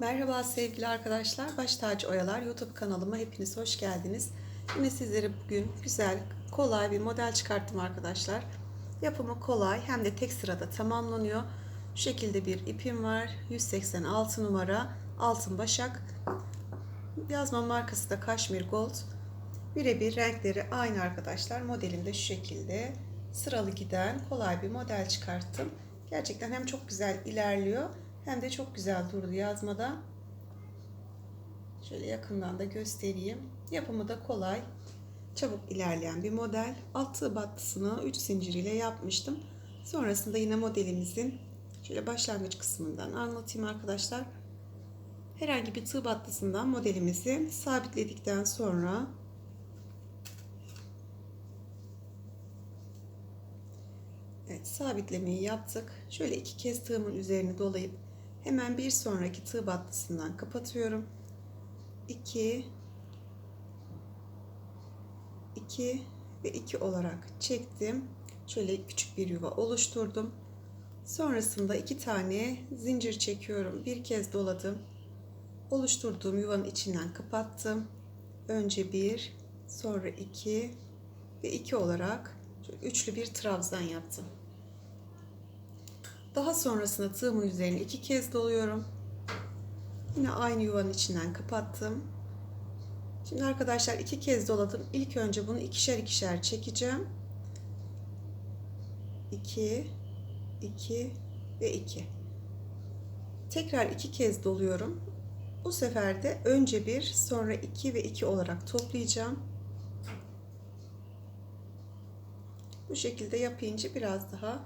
Merhaba sevgili arkadaşlar. Baş Tacı Oyalar YouTube kanalıma hepiniz hoş geldiniz. Yine sizlere bugün güzel, kolay bir model çıkarttım arkadaşlar. Yapımı kolay hem de tek sırada tamamlanıyor. Şu şekilde bir ipim var. 186 numara altın başak. Yazma markası da Kaşmir Gold. Birebir renkleri aynı arkadaşlar. Modelimde şu şekilde sıralı giden kolay bir model çıkarttım. Gerçekten hem çok güzel ilerliyor hem de çok güzel durdu yazmada. Şöyle yakından da göstereyim. Yapımı da kolay. Çabuk ilerleyen bir model. Alt tığ battısını 3 zincir ile yapmıştım. Sonrasında yine modelimizin şöyle başlangıç kısmından anlatayım arkadaşlar. Herhangi bir tığ battısından modelimizi sabitledikten sonra Evet, sabitlemeyi yaptık. Şöyle iki kez tığımın üzerini dolayıp hemen bir sonraki tığ battısından kapatıyorum. 2 2 ve 2 olarak çektim. Şöyle küçük bir yuva oluşturdum. Sonrasında iki tane zincir çekiyorum. Bir kez doladım. Oluşturduğum yuvanın içinden kapattım. Önce bir, sonra iki ve iki olarak üçlü bir trabzan yaptım. Daha sonrasında tığımın üzerine iki kez doluyorum. Yine aynı yuvanın içinden kapattım. Şimdi arkadaşlar iki kez doladım. İlk önce bunu ikişer ikişer çekeceğim. 2 2 ve 2. Tekrar iki kez doluyorum. Bu sefer de önce bir, sonra 2 ve 2 olarak toplayacağım. Bu şekilde yapınca biraz daha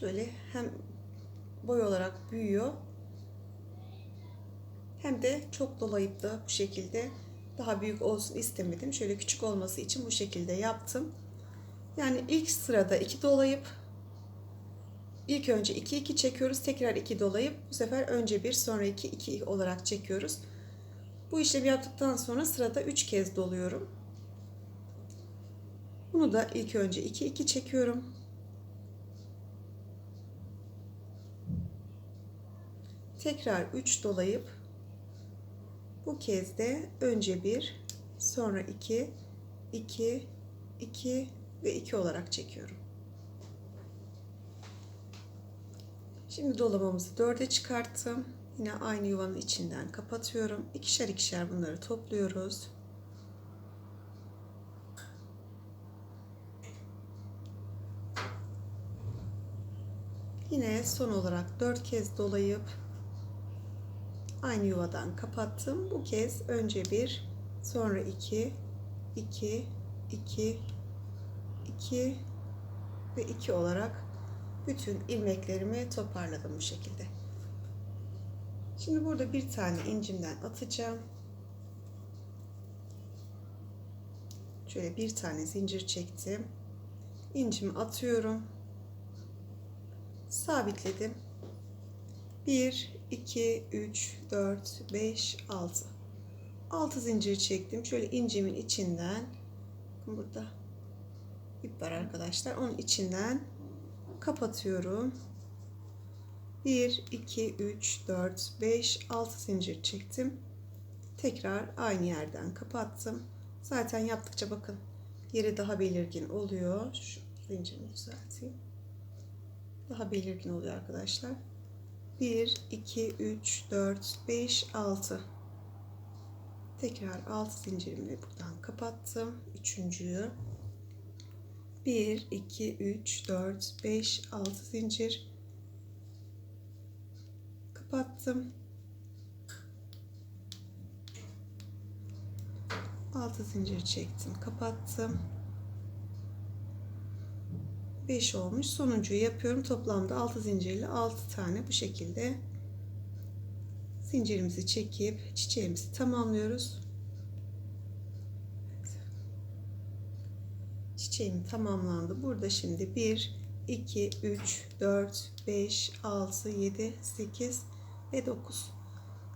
şöyle hem boy olarak büyüyor hem de çok dolayıp da bu şekilde daha büyük olsun istemedim. Şöyle küçük olması için bu şekilde yaptım. Yani ilk sırada 2 dolayıp ilk önce 2 2 çekiyoruz. Tekrar 2 dolayıp bu sefer önce 1 sonra 2 2 olarak çekiyoruz. Bu işlemi yaptıktan sonra sırada 3 kez doluyorum. Bunu da ilk önce 2 2 çekiyorum. Tekrar 3 dolayıp bu kez de önce 1 sonra 2 2 2 ve 2 olarak çekiyorum. Şimdi dolamamızı 4'e çıkarttım. Yine aynı yuvanın içinden kapatıyorum. İkişer ikişer bunları topluyoruz. Yine son olarak 4 kez dolayıp aynı yuvadan kapattım. Bu kez önce 1, sonra 2, 2, 2, 2 ve 2 olarak bütün ilmeklerimi toparladım bu şekilde. Şimdi burada bir tane incimden atacağım. Şöyle bir tane zincir çektim. İncimi atıyorum. Sabitledim. 1, 2, 3, 4, 5, 6. 6 zincir çektim. Şöyle incimin içinden burada ip var arkadaşlar. Onun içinden kapatıyorum. 1, 2, 3, 4, 5, 6 zincir çektim. Tekrar aynı yerden kapattım. Zaten yaptıkça bakın yeri daha belirgin oluyor. Şu zincirimi düzelteyim. Daha belirgin oluyor arkadaşlar. 1, 2, 3, 4, 5, 6. Tekrar 6 zincirimle buradan kapattım. Üçüncüyü. 1, 2, 3, 4, 5, 6 zincir. Kapattım. 6 zincir çektim. Kapattım. 5 olmuş. Sonuncuyu yapıyorum. Toplamda 6 zincirli 6 tane bu şekilde zincirimizi çekip çiçeğimizi tamamlıyoruz. Çiçeğim tamamlandı. Burada şimdi 1 2 3 4 5 6 7 8 ve 9.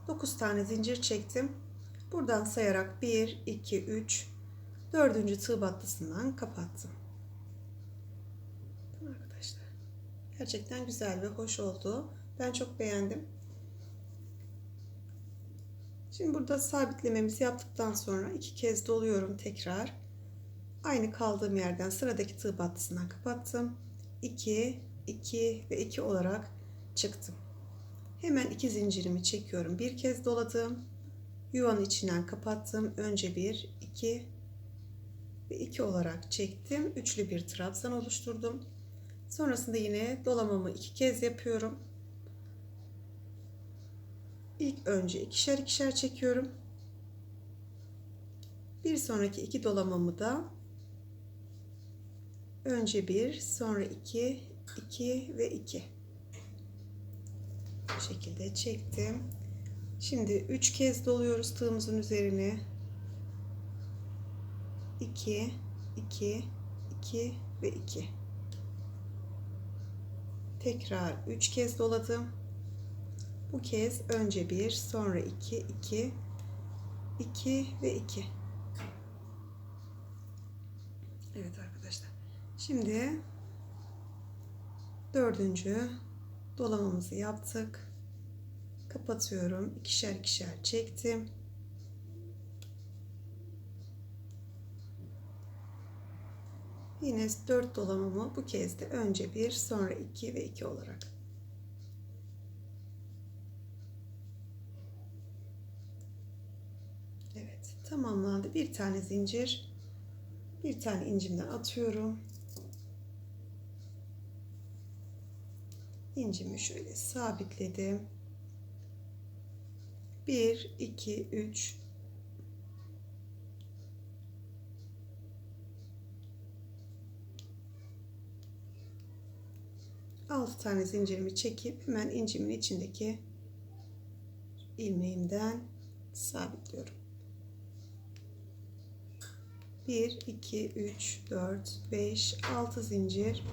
9 tane zincir çektim. Buradan sayarak 1 2 3 4. tığ battısından kapattım. Gerçekten güzel ve hoş oldu. Ben çok beğendim. Şimdi burada sabitlememizi yaptıktan sonra iki kez doluyorum tekrar. Aynı kaldığım yerden sıradaki tığ battısından kapattım. 2, 2 ve 2 olarak çıktım. Hemen iki zincirimi çekiyorum. Bir kez doladım. Yuvanın içinden kapattım. Önce 1, 2 ve 2 olarak çektim. Üçlü bir trabzan oluşturdum. Sonrasında yine dolamamı iki kez yapıyorum. İlk önce ikişer ikişer çekiyorum. Bir sonraki iki dolamamı da önce bir, sonra iki, iki ve iki. Bu şekilde çektim. Şimdi üç kez doluyoruz tığımızın üzerine. 2 2 2 ve 2. Tekrar 3 kez doladım. Bu kez önce 1, sonra 2, 2, 2 ve 2. Evet arkadaşlar. Şimdi dördüncü dolamamızı yaptık. Kapatıyorum. İkişer ikişer çektim. Yine 4 dolamamı bu kez de önce 1 sonra 2 ve 2 olarak. Evet tamamlandı. Bir tane zincir. Bir tane incimden atıyorum. İncimi şöyle sabitledim. 1 2 3 6 tane zincirimi çekip hemen incimin içindeki ilmeğimden sabitliyorum. 1 2 3 4 5 6 zincir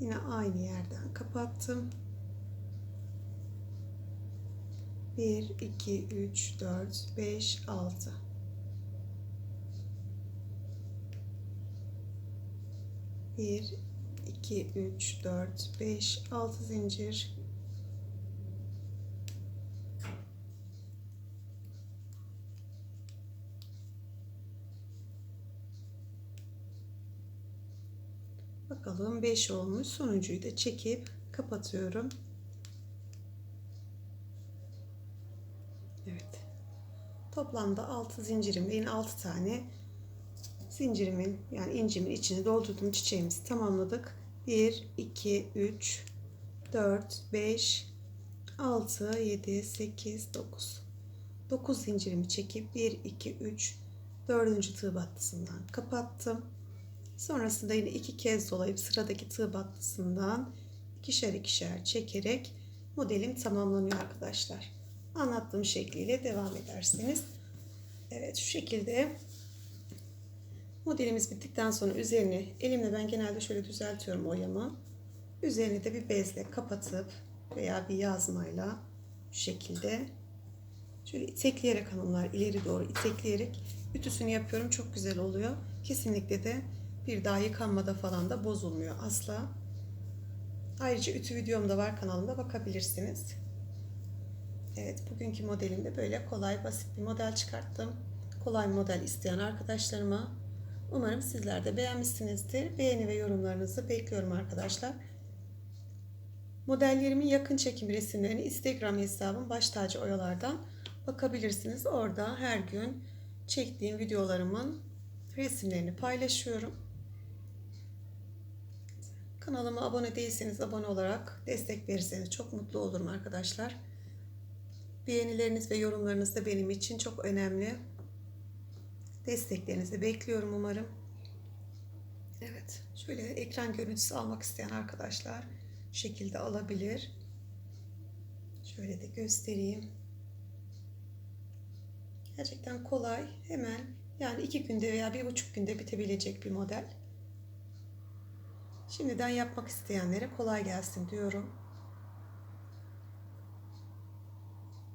yine aynı yerden kapattım. 1 2 3 4 5 6 1 2 3 4 5 6 zincir Bakalım 5 olmuş. Sonuncuyu da çekip kapatıyorum. Evet. Toplamda 6 zincirimde yine 6 tane zincirimin yani incimin içini doldurduğum çiçeğimizi tamamladık. 1, 2, 3, 4, 5, 6, 7, 8, 9. 9 zincirimi çekip 1, 2, 3, 4. tığ battısından kapattım. Sonrasında yine iki kez dolayıp sıradaki tığ battısından ikişer ikişer çekerek modelim tamamlanıyor arkadaşlar. Anlattığım şekliyle devam edersiniz. Evet şu şekilde modelimiz bittikten sonra üzerine elimle ben genelde şöyle düzeltiyorum oyamı. Üzerini de bir bezle kapatıp veya bir yazmayla şu şekilde şöyle itekleyerek hanımlar ileri doğru itekleyerek ütüsünü yapıyorum. Çok güzel oluyor. Kesinlikle de bir daha yıkanmada falan da bozulmuyor asla. Ayrıca ütü videom da var kanalımda bakabilirsiniz. Evet bugünkü modelimde böyle kolay basit bir model çıkarttım. Kolay model isteyen arkadaşlarıma umarım sizler de beğenmişsinizdir. Beğeni ve yorumlarınızı bekliyorum arkadaşlar. Modellerimin yakın çekim resimlerini Instagram hesabım baş tacı oyalardan bakabilirsiniz. Orada her gün çektiğim videolarımın resimlerini paylaşıyorum. Kanalıma abone değilseniz abone olarak destek verirseniz çok mutlu olurum arkadaşlar. Beğenileriniz ve yorumlarınız da benim için çok önemli. Desteklerinizi bekliyorum umarım. Evet, şöyle ekran görüntüsü almak isteyen arkadaşlar şu şekilde alabilir. Şöyle de göstereyim. Gerçekten kolay, hemen yani iki günde veya bir buçuk günde bitebilecek bir model. Şimdiden yapmak isteyenlere kolay gelsin diyorum.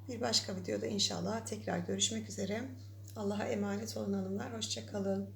Bir başka videoda inşallah tekrar görüşmek üzere. Allah'a emanet olun hanımlar. Hoşçakalın.